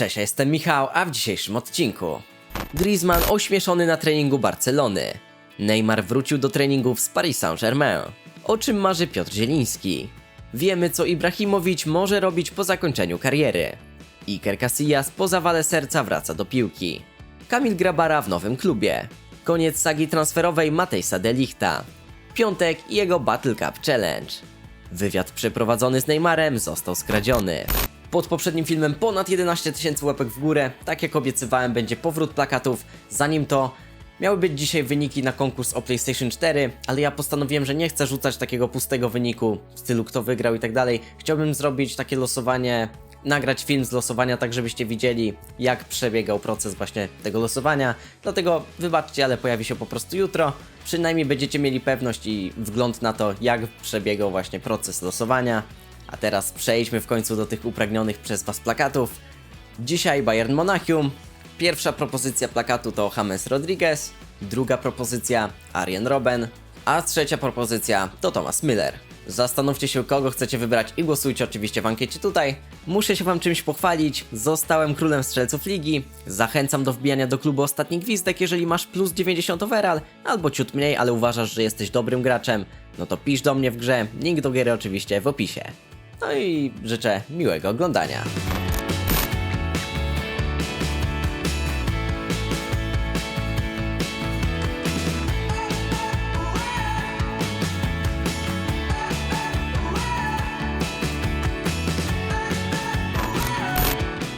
Cześć, ja jestem Michał, a w dzisiejszym odcinku. Griezmann ośmieszony na treningu Barcelony. Neymar wrócił do treningów z Paris Saint-Germain O czym marzy Piotr Zieliński. Wiemy co Ibrahimowicz może robić po zakończeniu kariery. Iker Casillas po zawale serca wraca do piłki. Kamil Grabara w nowym klubie. Koniec sagi transferowej Matejsa Delichta Piątek i jego Battle Cup Challenge. Wywiad przeprowadzony z Neymarem został skradziony. Pod poprzednim filmem ponad 11 tysięcy łapek w górę. Tak jak obiecywałem, będzie powrót plakatów. Zanim to, miały być dzisiaj wyniki na konkurs o PlayStation 4, ale ja postanowiłem, że nie chcę rzucać takiego pustego wyniku w stylu kto wygrał i tak dalej. Chciałbym zrobić takie losowanie, nagrać film z losowania, tak żebyście widzieli, jak przebiegał proces właśnie tego losowania. Dlatego wybaczcie, ale pojawi się po prostu jutro. Przynajmniej będziecie mieli pewność i wgląd na to, jak przebiegał właśnie proces losowania. A teraz przejdźmy w końcu do tych upragnionych przez Was plakatów. Dzisiaj Bayern Monachium. Pierwsza propozycja plakatu to James Rodriguez, druga propozycja Arjen Robben, a trzecia propozycja to Thomas Müller. Zastanówcie się, kogo chcecie wybrać i głosujcie oczywiście w ankiecie tutaj. Muszę się Wam czymś pochwalić. Zostałem królem strzelców ligi. Zachęcam do wbijania do klubu Ostatni Gwizdek, jeżeli masz plus 90 overall, albo ciut mniej, ale uważasz, że jesteś dobrym graczem. No to pisz do mnie w grze. Link do giery oczywiście w opisie. No i życzę miłego oglądania.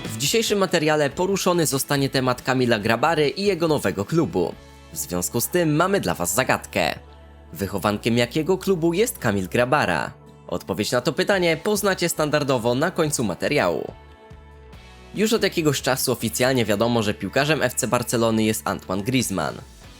W dzisiejszym materiale poruszony zostanie temat Kamila Grabary i jego nowego klubu. W związku z tym mamy dla Was zagadkę. Wychowankiem jakiego klubu jest Kamil Grabara? Odpowiedź na to pytanie poznacie standardowo na końcu materiału. Już od jakiegoś czasu oficjalnie wiadomo, że piłkarzem FC Barcelony jest Antoine Griezmann.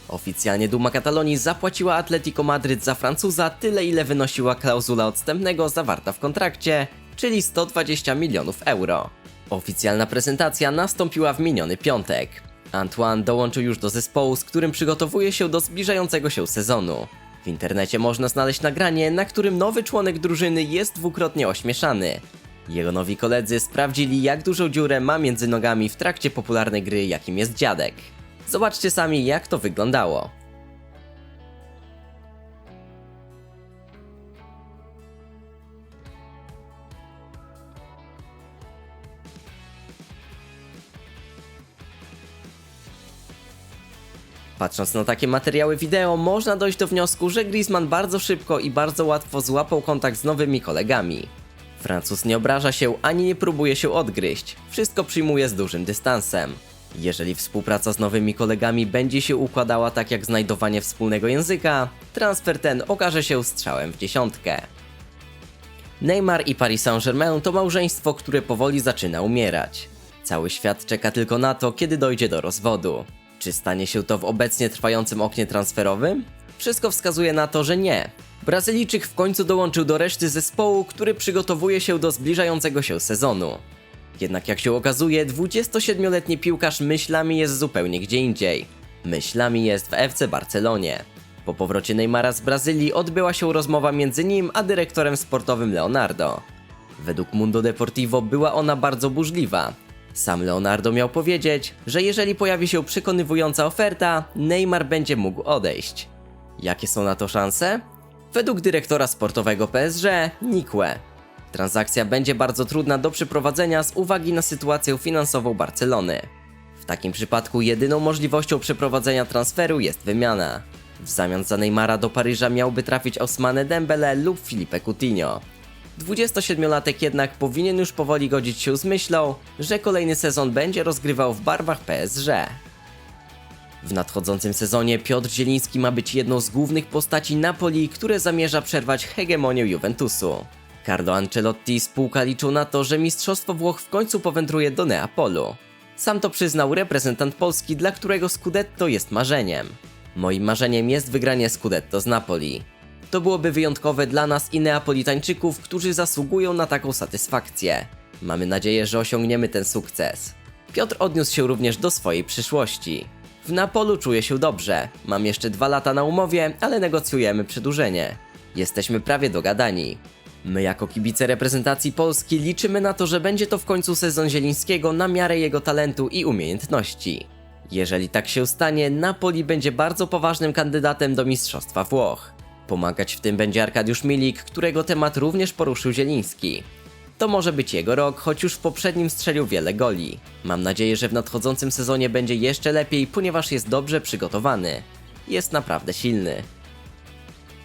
Oficjalnie Duma Katalonii zapłaciła Atletico Madryt za Francuza tyle ile wynosiła klauzula odstępnego zawarta w kontrakcie, czyli 120 milionów euro. Oficjalna prezentacja nastąpiła w miniony piątek. Antoine dołączył już do zespołu, z którym przygotowuje się do zbliżającego się sezonu. W internecie można znaleźć nagranie, na którym nowy członek drużyny jest dwukrotnie ośmieszany. Jego nowi koledzy sprawdzili, jak dużą dziurę ma między nogami w trakcie popularnej gry, jakim jest dziadek. Zobaczcie sami, jak to wyglądało. Patrząc na takie materiały wideo, można dojść do wniosku, że Griezmann bardzo szybko i bardzo łatwo złapał kontakt z nowymi kolegami. Francuz nie obraża się ani nie próbuje się odgryźć, wszystko przyjmuje z dużym dystansem. Jeżeli współpraca z nowymi kolegami będzie się układała tak jak znajdowanie wspólnego języka, transfer ten okaże się strzałem w dziesiątkę. Neymar i Paris Saint-Germain to małżeństwo, które powoli zaczyna umierać. Cały świat czeka tylko na to, kiedy dojdzie do rozwodu. Czy stanie się to w obecnie trwającym oknie transferowym? Wszystko wskazuje na to, że nie. Brazylijczyk w końcu dołączył do reszty zespołu, który przygotowuje się do zbliżającego się sezonu. Jednak jak się okazuje, 27-letni piłkarz myślami jest zupełnie gdzie indziej. Myślami jest w FC Barcelonie. Po powrocie Neymara z Brazylii odbyła się rozmowa między nim a dyrektorem sportowym Leonardo. Według Mundo Deportivo była ona bardzo burzliwa. Sam Leonardo miał powiedzieć, że jeżeli pojawi się przekonywująca oferta, Neymar będzie mógł odejść. Jakie są na to szanse? Według dyrektora sportowego PSG, nikłe. Transakcja będzie bardzo trudna do przeprowadzenia z uwagi na sytuację finansową Barcelony. W takim przypadku jedyną możliwością przeprowadzenia transferu jest wymiana. W zamian za Neymara do Paryża miałby trafić Osmane Dembele lub Filipe Coutinho. 27-latek jednak powinien już powoli godzić się z myślą, że kolejny sezon będzie rozgrywał w barwach PSG. W nadchodzącym sezonie Piotr Zieliński ma być jedną z głównych postaci Napoli, które zamierza przerwać hegemonię Juventusu. Carlo Ancelotti spółka liczą na to, że Mistrzostwo Włoch w końcu powędruje do Neapolu. Sam to przyznał reprezentant Polski, dla którego Scudetto jest marzeniem. Moim marzeniem jest wygranie Scudetto z Napoli. To byłoby wyjątkowe dla nas i Neapolitańczyków, którzy zasługują na taką satysfakcję. Mamy nadzieję, że osiągniemy ten sukces. Piotr odniósł się również do swojej przyszłości. W Napolu czuję się dobrze. Mam jeszcze dwa lata na umowie, ale negocjujemy przedłużenie. Jesteśmy prawie dogadani. My jako kibice reprezentacji Polski liczymy na to, że będzie to w końcu sezon Zielińskiego na miarę jego talentu i umiejętności. Jeżeli tak się stanie, Napoli będzie bardzo poważnym kandydatem do Mistrzostwa Włoch. Pomagać w tym będzie Arkadiusz Milik, którego temat również poruszył Zieliński. To może być jego rok, choć już w poprzednim strzelił wiele goli. Mam nadzieję, że w nadchodzącym sezonie będzie jeszcze lepiej, ponieważ jest dobrze przygotowany. Jest naprawdę silny.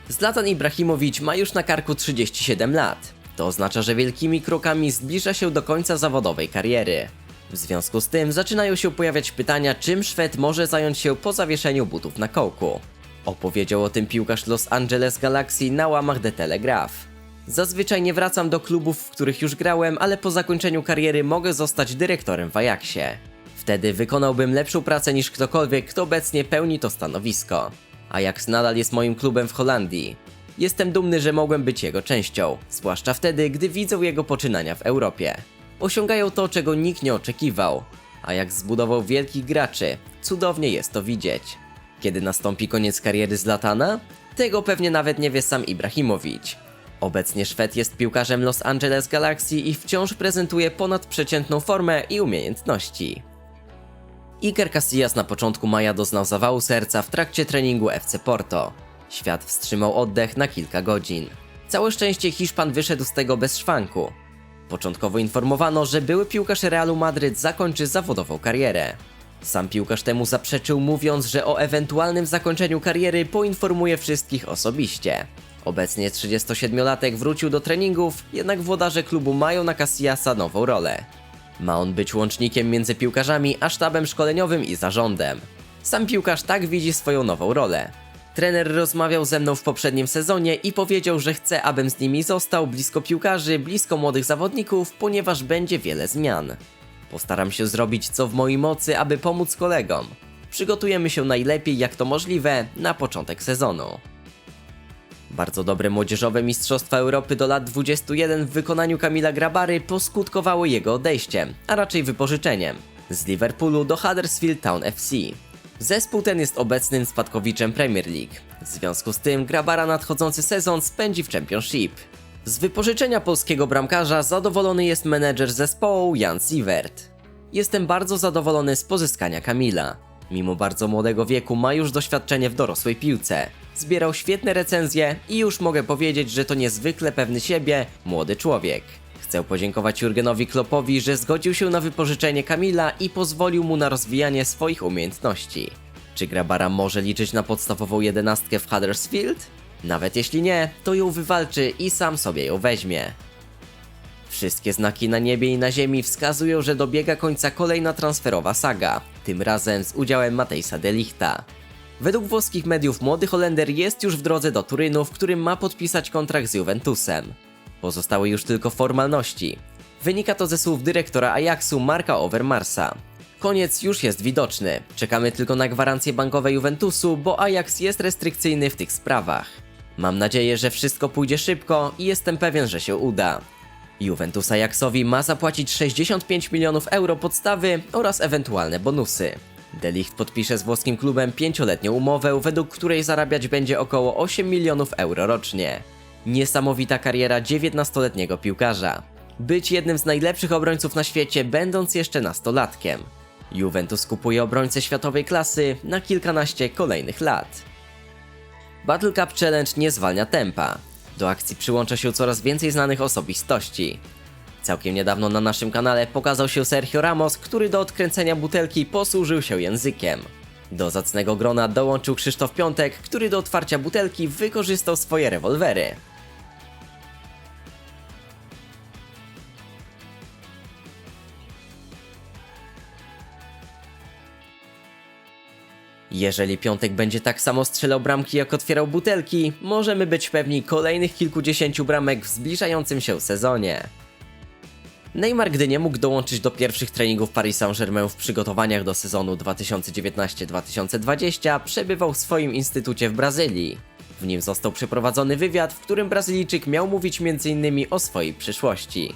Zlatan Ibrahimowicz ma już na karku 37 lat. To oznacza, że wielkimi krokami zbliża się do końca zawodowej kariery. W związku z tym zaczynają się pojawiać pytania, czym Szwed może zająć się po zawieszeniu butów na kołku. Opowiedział o tym piłkarz Los Angeles Galaxy na łamach The Telegraph. Zazwyczaj nie wracam do klubów, w których już grałem, ale po zakończeniu kariery mogę zostać dyrektorem w Ajaxie. Wtedy wykonałbym lepszą pracę niż ktokolwiek, kto obecnie pełni to stanowisko. Ajax nadal jest moim klubem w Holandii. Jestem dumny, że mogłem być jego częścią, zwłaszcza wtedy, gdy widzę jego poczynania w Europie. Osiągają to, czego nikt nie oczekiwał. Ajax zbudował wielkich graczy, cudownie jest to widzieć. Kiedy nastąpi koniec kariery Zlatana? Tego pewnie nawet nie wie sam Ibrahimowicz. Obecnie Szwed jest piłkarzem Los Angeles Galaxy i wciąż prezentuje ponadprzeciętną formę i umiejętności. Iker Casillas na początku maja doznał zawału serca w trakcie treningu FC Porto. Świat wstrzymał oddech na kilka godzin. Całe szczęście Hiszpan wyszedł z tego bez szwanku. Początkowo informowano, że były piłkarz Realu Madryt zakończy zawodową karierę. Sam piłkarz temu zaprzeczył, mówiąc, że o ewentualnym zakończeniu kariery poinformuje wszystkich osobiście. Obecnie 37-latek wrócił do treningów, jednak włodarze klubu mają na Casillasa nową rolę. Ma on być łącznikiem między piłkarzami a sztabem szkoleniowym i zarządem. Sam piłkarz tak widzi swoją nową rolę. Trener rozmawiał ze mną w poprzednim sezonie i powiedział, że chce, abym z nimi został blisko piłkarzy, blisko młodych zawodników, ponieważ będzie wiele zmian. Postaram się zrobić co w mojej mocy, aby pomóc kolegom. Przygotujemy się najlepiej jak to możliwe na początek sezonu. Bardzo dobre młodzieżowe Mistrzostwa Europy do lat 21 w wykonaniu Kamila Grabary poskutkowały jego odejściem, a raczej wypożyczeniem z Liverpoolu do Huddersfield Town FC. Zespół ten jest obecnym spadkowiczem Premier League. W związku z tym Grabara nadchodzący sezon spędzi w Championship. Z wypożyczenia polskiego bramkarza zadowolony jest menedżer zespołu Jan Sievert. Jestem bardzo zadowolony z pozyskania Kamila. Mimo bardzo młodego wieku ma już doświadczenie w dorosłej piłce. Zbierał świetne recenzje i już mogę powiedzieć, że to niezwykle pewny siebie, młody człowiek. Chcę podziękować Jurgenowi Kloppowi, że zgodził się na wypożyczenie Kamila i pozwolił mu na rozwijanie swoich umiejętności. Czy Grabara może liczyć na podstawową jedenastkę w Huddersfield? Nawet jeśli nie, to ją wywalczy i sam sobie ją weźmie. Wszystkie znaki na niebie i na ziemi wskazują, że dobiega końca kolejna transferowa saga, tym razem z udziałem Matejsa Delichta. Według włoskich mediów młody Holender jest już w drodze do Turynu, w którym ma podpisać kontrakt z Juventusem. Pozostały już tylko formalności. Wynika to ze słów dyrektora Ajaxu Marka Overmarsa. Koniec już jest widoczny. Czekamy tylko na gwarancje bankowe Juventusu, bo Ajax jest restrykcyjny w tych sprawach. Mam nadzieję, że wszystko pójdzie szybko i jestem pewien, że się uda. Juventus Ajaxowi ma zapłacić 65 milionów euro podstawy oraz ewentualne bonusy. Delicht podpisze z włoskim klubem pięcioletnią umowę, według której zarabiać będzie około 8 milionów euro rocznie. Niesamowita kariera 19-letniego piłkarza. Być jednym z najlepszych obrońców na świecie, będąc jeszcze nastolatkiem. Juventus kupuje obrońcę światowej klasy na kilkanaście kolejnych lat. Battle Cup Challenge nie zwalnia tempa. Do akcji przyłącza się coraz więcej znanych osobistości. Całkiem niedawno na naszym kanale pokazał się Sergio Ramos, który do odkręcenia butelki posłużył się językiem. Do zacnego grona dołączył Krzysztof Piątek, który do otwarcia butelki wykorzystał swoje rewolwery. Jeżeli Piątek będzie tak samo strzelał bramki jak otwierał butelki, możemy być pewni kolejnych kilkudziesięciu bramek w zbliżającym się sezonie. Neymar, gdy nie mógł dołączyć do pierwszych treningów Paris Saint-Germain w przygotowaniach do sezonu 2019-2020, przebywał w swoim instytucie w Brazylii. W nim został przeprowadzony wywiad, w którym Brazylijczyk miał mówić m.in. o swojej przyszłości.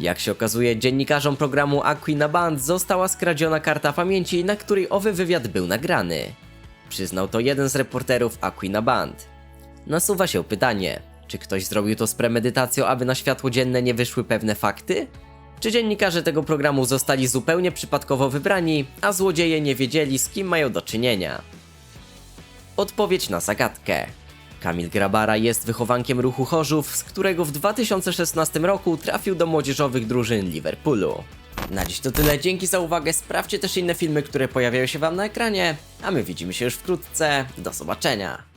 Jak się okazuje, dziennikarzom programu Aquina Band została skradziona karta pamięci, na której owy wywiad był nagrany. Przyznał to jeden z reporterów Aquina Band. Nasuwa się pytanie, Czy ktoś zrobił to z premedytacją, aby na światło dzienne nie wyszły pewne fakty? Czy dziennikarze tego programu zostali zupełnie przypadkowo wybrani, a złodzieje nie wiedzieli z kim mają do czynienia? Odpowiedź na zagadkę. Kamil Grabara jest wychowankiem ruchu Chorzów, z którego w 2016 roku trafił do młodzieżowych drużyn Liverpoolu. Na dziś to tyle, dzięki za uwagę, sprawdźcie też inne filmy, które pojawiają się wam na ekranie, a my widzimy się już wkrótce, do zobaczenia.